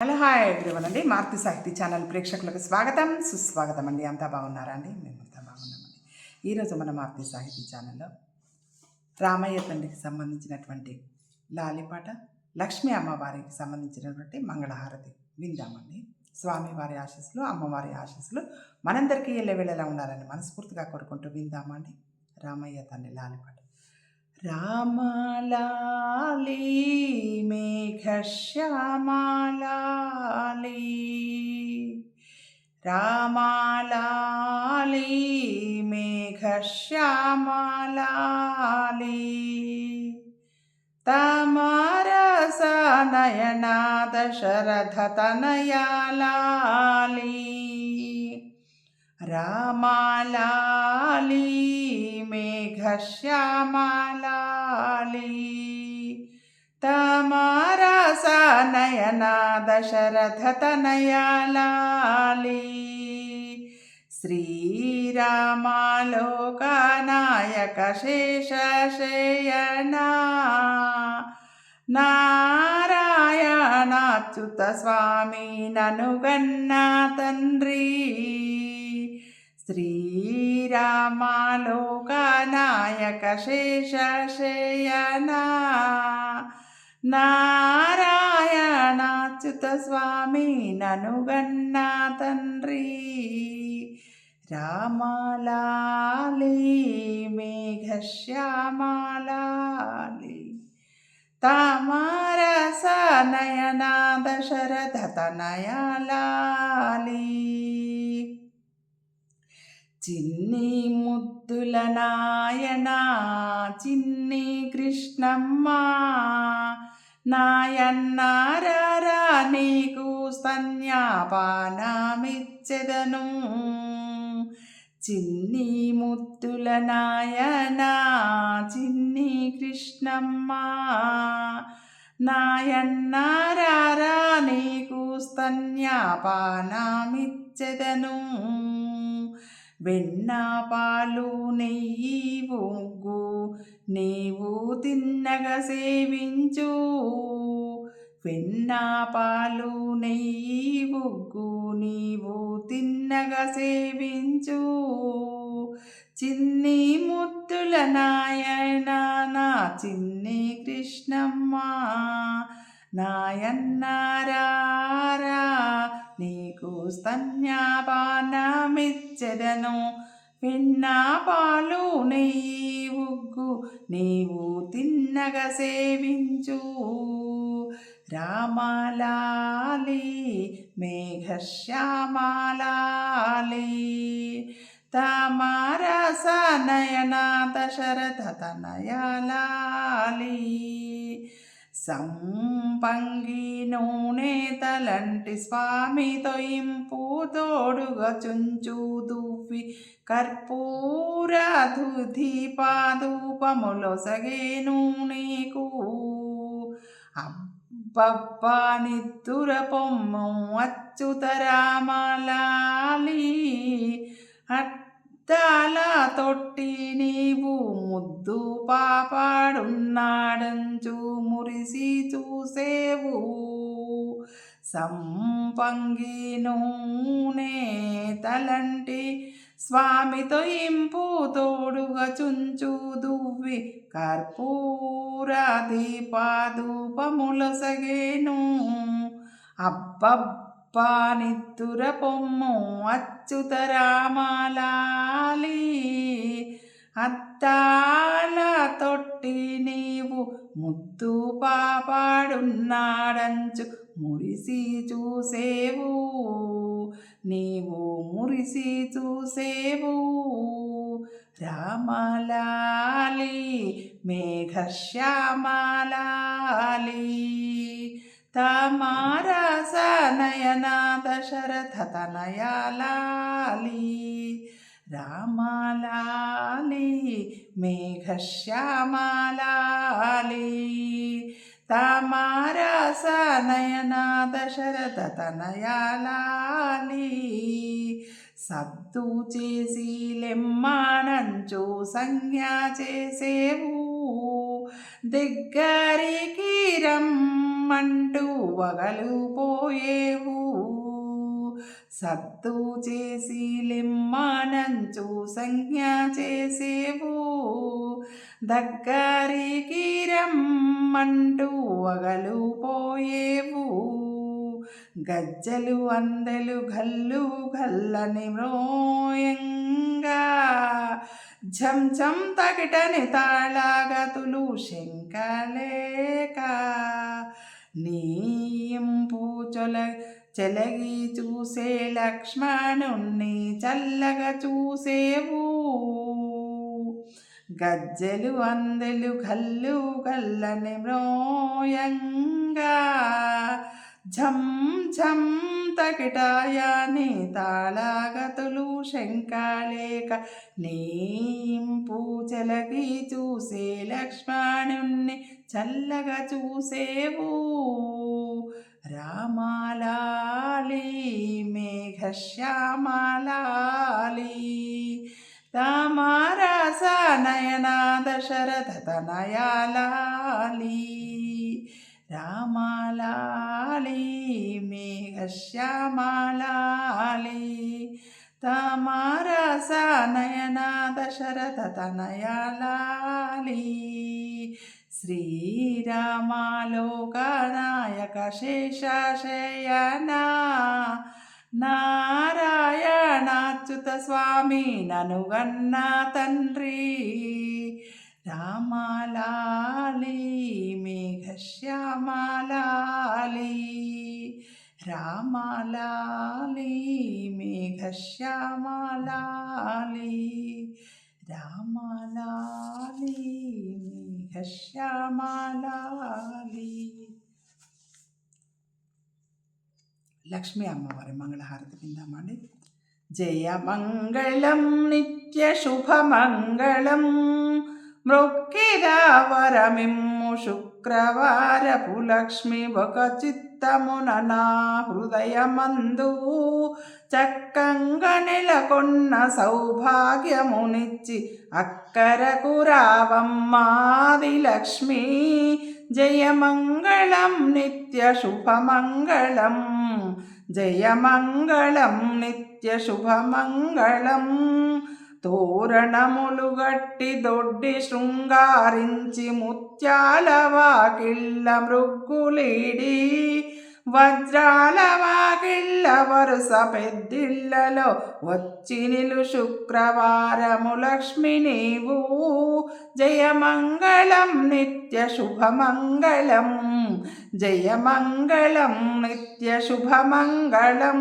Hello hi everyone అండి. మారుతి సాహితీ channel ప్రేక్షకులకు స్వాగతం సుస్వాగతం అండి అంతా బాగున్నారా అండి? మేమంతా బాగున్నామండి. ఈరోజు మన మారుతి సాహితీ ఛానల్లో రామయ్య తండ్రికి సంబంధించినటువంటి లాలిపాట లక్ష్మీ అమ్మవారికి సంబంధించినటువంటి మంగళహారతి విందామండి. స్వామివారి ఆశీస్సులు అమ్మవారి ఆశీస్సులు మనందరికీ ఎల్లవేళలా ఉండాలని మనస్ఫూర్తిగా కోరుకుంటూ విందామండి. రామయ్య తండ్రి లాలిపాట. రామలాలి మేఘశ్యామలాలి. రామలాలి మేఘశ్యామలాలి. తమరస నయనా దశరథ తనయాలాలి రామాలాలి మే श्यामालाली। तमारासनयना दशरथतनयलाली श्रीरामालोकनायकशेषशयना नारायणाच्युत स्वामीननुगन्ना तन्त्री తండ్రి శ్రీరామాలోకనాయక శేషశయనా నారాయణాచ్యుత స్వామి ననుగన్న తండ్రి రామలాలి మేఘశ్యామలాలి తామరస నయనా దశరథ తనయాలాలి చిన్ని ముద్దుల నాయన చిన్ని కృష్ణమ్మ. నాయన్నారా నీకు స్తన్యాపానమిచ్చెదను. చిన్ని ముద్దుల నాయన చిన్ని కృష్ణమ్మ. నాయన్నారా నీకు స్తన్యాపానమిచ్చెదను. వెన్న పాలు నెయ్యి ఉగ్గు నీవు తిన్నగా సేవించు. వెన్న పాలు నెయ్యి ఉగ్గు నీవు తిన్నగా సేవించు. చిన్ని ముత్తుల నాయన నా చిన్ని కృష్ణమ్మ నాయన్నారా నీకు స్తన్యాపానమిచ్చెదను వెన్న పాలు నెయ్యి ఉగ్గు నీవు తిన్నగ సేవించు. రామాలాలి మేఘశ్యామాలాలి. తమారస నయనా దశరథ తనయలాలి. సంపంగి నూనె స్వామి తొయింపు తోడుగా చుంచు దువ్వి కర్పూర దీపాధూపములో సగే నూనెకు. అబ్బబ్బా నిద్దుర పొమ్ము అచ్యుత రామలాలి అట్ అద్దాల తొట్టి నీవు ముద్దు పాపాడున్నాడంచు మురిసి చూసేవు. సంపంగి నూనె తలంటి స్వామితో ఇంపు తోడుగా చుంచు దువ్వి కర్పూర దీపాధూపముల సగేను అబ్బబ్బ అప్పానిత్తుర పొమ్ము అచ్యుత అత్తాల తొట్టి నీవు ముద్దు పాపాడున్నాడంచు మురిసి చూసేవు. నీవు మురిసి చూసేవు. రామలాలి మేఘశ్యామలాలి. తమారస నయనా దశరథ తనయాలాలి రామలాలి మేఘశ్యామలాలి. తమారస నయనా దశరథ తనయాలాలి సద్దు చేసి లెమ్మానంచు సంజ్ఞ చేసేవు. దగ్గరికి రమ్మంటూ వగలు పోయేవు. సత్తు చేసి లిమ్మానంచు సంజ్ఞ చేసేవు. దగ్గరికి రమ్మంటూ వగలు పోయేవు. గజ్జలు అందెలు గల్లు గల్లని మ్రోయంగా ఝం ఝం తగిటని తాళాగతులు శంకలేక నీయింపు చొల చెలగి చూసే లక్ష్మణుణ్ణి చల్లగా చూసేవు. గజ్జెలు అందెలు కల్లు కల్లని మ్రోయంగా ఝం ఝం తకిటాయాని తాళాగతులు శంకాలేక నీం పూజలకి చూసే లక్ష్మణుణ్ణి చల్లగా చూసేవు. రామాలాలి మేఘశ్యామాలాలి. రామారస నయనా దశరథ తనయాలాలి రామా ली मेघश्यामालाली त मारसनयनाथ शरथतनयलाली श्रीरामालोकनायकशेषशयना। नारायणाच्युत स्वामी ननुगन्ना तन्त्री రామాలాలి మేఘశ్యామాలాలి రామాలాలి మేఘశ్యామాలాలి రామాలాలి మేఘశ్యామాలాలి లక్ష్మీ అమ్మవారి మంగళహారతి విందామండి జయ మంగళం నిత్య శుభమంగళం మృక్కిరావరమిమ్ము శుక్రవారపు లక్ష్మి ఒక చిత్తమున నా హృదయమందు చక్కంగా నెలకొన్న సౌభాగ్యమునిచ్చి అక్కరకు రావమ్మాది లక్ష్మి. జయమంగళం నిత్య శుభమంగళం జయమంగళం నిత్య శుభమంగళం. తోరణములు గట్టి దొడ్డి శృంగారించి ముత్యాల వాకిళ్ళ మృగ్గులీడి వజ్రాల వాకిళ్ళ వరుస పెద్దిళ్ళలో వచ్చి నిలు శుక్రవారము లక్ష్మి నీవు. జయమంగళం నిత్య శుభమంగళం జయమంగళం నిత్య శుభమంగళం.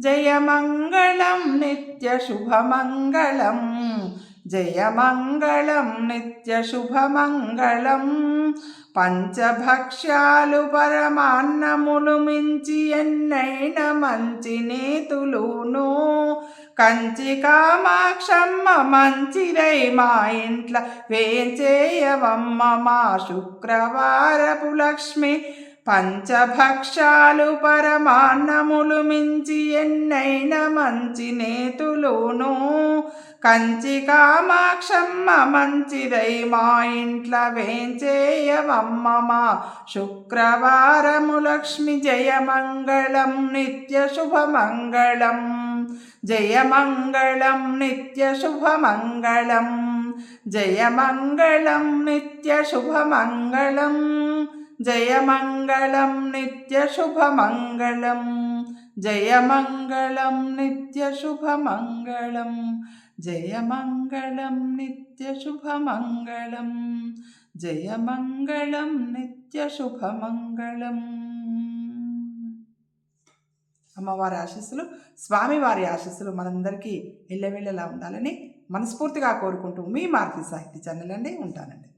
జయమంగళం నిత్య శుభమంగళం. జయమంగళం నిత్య శుభమంగళం. పంచభక్ష్యాలు పరమాన్నములు మించి ఎన్నైన మంచి నేతులును. కంచి కామాక్షమ్మ మంచిరై మా ఇంట్ల వేచేయవమ్మ మా శుక్రవారపు లక్ష్మి. పంచభక్షాలు పరమాన్నములు మించి ఎన్నైన మంచి నేతులును. కంచి కామాక్షమ్మ మంచిదై మా ఇంట్ల వేంచేయవమ్మ మా శుక్రవారము లక్ష్మి జయమంగళం నిత్య శుభమంగళం. జయమంగళం నిత్య శుభమంగళం. జయమంగళం నిత్య శుభమంగళం. జయమంగళం నిత్యశుభమంగళం జయమంగళం నిత్యశుభమంగళం జయమంగళం నిత్యశుభమంగళం జయమంగళం నిత్యశుభమంగళం అమ్మవారి ఆశీస్సులు స్వామివారి ఆశీస్సులు మనందరికీ ఎల్లవెళ్ళలా ఉండాలని మనస్ఫూర్తిగా కోరుకుంటూ మీ మార్తి సాహిత్య ఛానల్ అండి. ఉంటానండి.